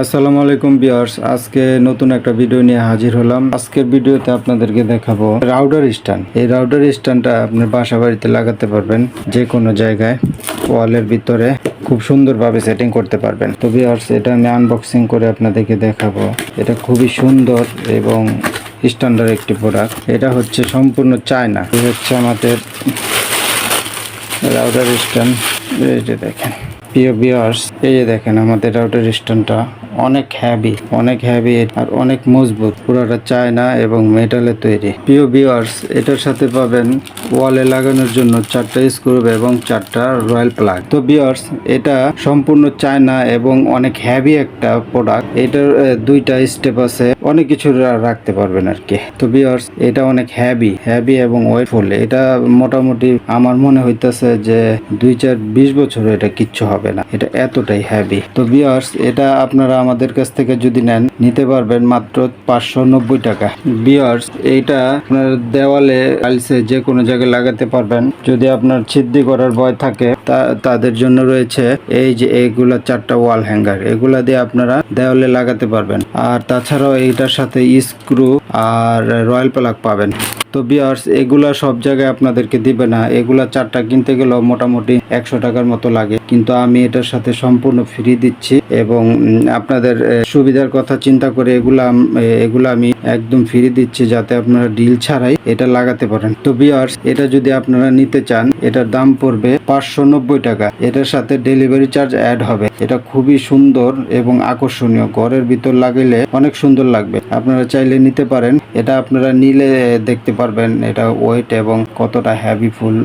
আসসালামু আলাইকুম বিয়ার্স আজকে নতুন একটা ভিডিও নিয়ে হাজির হলাম। আজকের ভিডিওতে আপনাদেরকে দেখাবো রাউডার স্ট্যান্ড। এই রাউডার স্ট্যান্ডটা আপনার বাসা বাড়িতে লাগাতে পারবেন যে কোনো জায়গায়, ওয়ালের ভিতরে খুব সুন্দরভাবে সেটিং করতে পারবেন। তো বিয়ার্স এটা আমি আনবক্সিং করে আপনাদেরকে দেখাবো। এটা খুবই সুন্দর এবং স্ট্যান্ডার্ড একটি প্রোডাক্ট এটা হচ্ছে সম্পূর্ণ চায়না। এই হচ্ছে আমাদের রাউডার স্ট্যান্ড। যে দেখেন। প্রিয় বিয়ার্স এই যে দেখেন আমাদের রাউটার স্ট্যান্ডটা। অনেক হ্যাভি অনেক হ্যাভি আর অনেক মজবুত। পুরোটা চায়না এবং মেটালে তৈরি। প্রিয় বিয়ার্স এটার সাথে পাবেন ওয়ালে লাগানোর জন্য চারটা স্ক্রু এবং চারটা রয়্যাল প্লাগ তো বিয়ার্স এটা সম্পূর্ণ চায়না এবং অনেক হ্যাভি একটা প্রোডাক্ট এটার দুইটা স্টেপ আছে। অনেক কিছু রাখতে পারবেন আর কি। তো বিয়ার্স এটা অনেক হ্যাভি হ্যাভি এবং ওয়েটফুল এটা মোটামুটি আমার মনে হইতেছে যে দুই চার বিশ বছর এটা কিচ্ছু হবে না। এটা এতটাই হ্যাভি তো বিয়ার্স এটা আপনারা আমাদের কাছ থেকে যদি নেন, নিতে পারবেন মাত্র পাঁচশো নব্বই টাকা। বিয়ার্স এইটা আপনার দেওয়ালে আলসে যে কোনো জায়গায় লাগাতে পারবেন। যদি আপনার ছিদ্দি করার ভয় থাকে, তা- তাদের জন্য রয়েছে এই যে এইগুলা চারটা ওয়াল হ্যাঙ্গার এগুলা দিয়ে আপনারা দেওয়ালে লাগাতে পারবেন। আর তাছাড়াও এইটার সাথে স্ক্রু আর রয়্যাল প্লাগ পাবেন। তো বিয়ার্স এগুলা সব জায়গায় আপনাদেরকে দিবে না। এগুলা চারটা কিনতে গেলেও মোটামুটি একশো টাকার মতো লাগে। কিন্তু আমি এটার সাথে সম্পূর্ণ ফ্রি দিচ্ছি এবং আপনাদের সুবিধার কথা চিন্তা করে এগুলা এগুলা আমি একদম ফ্রি দিচ্ছি যাতে আপনারা ডিল ছাড়াই এটা লাগাতে পারেন। তো বিয়ার্স এটা যদি আপনারা নিতে চান, এটার দাম পড়বে পাঁচশো নব্বই টাকা। এটার সাথে ডেলিভারি চার্জ অ্যাড হবে। এটা খুবই সুন্দর এবং আকর্ষণীয়। ঘরের ভিতর লাগাইলে অনেক সুন্দর লাগবে। আপনারা চাইলে নিতে পারেন। এটা আপনারা নিলে দেখতে পারবেন এটা ওয়েট এবং কতটা হ্যাভি ফুল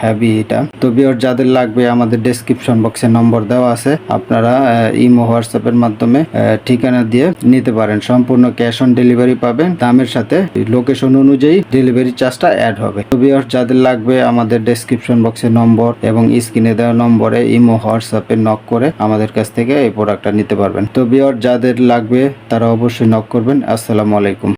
হ্যাভি এটা। তো বিয়ার যাদের লাগবে, আমাদের ডেসক্রিপশন বক্সে নম্বর দেওয়া আছে। আপনারা ইমো হোয়াটসঅ্যাপের মাধ্যমে ঠিকানা দিয়ে নিতে পারেন। সম্পূর্ণ ক্যাশ অন ডেলিভারি পাবেন। দামের সাথে লোকেশন অনুযায়ী ডেলিভারি চার্জটা অ্যাড হবে। তো বিয়ার যাদের লাগবে, আমাদের ডেসক্রিপশন বক্সে নম্বর এবং স্ক্রিনে দেওয়া নম্বরে ইমো হোয়াটসঅ্যাপে নক করে আমাদের কাছ থেকে এই প্রোডাক্টটা নিতে পারবেন। তো বিয়ার যাদের লাগবে, তারা অবশ্যই নক করবেন। আসসালামু আলাইকুম।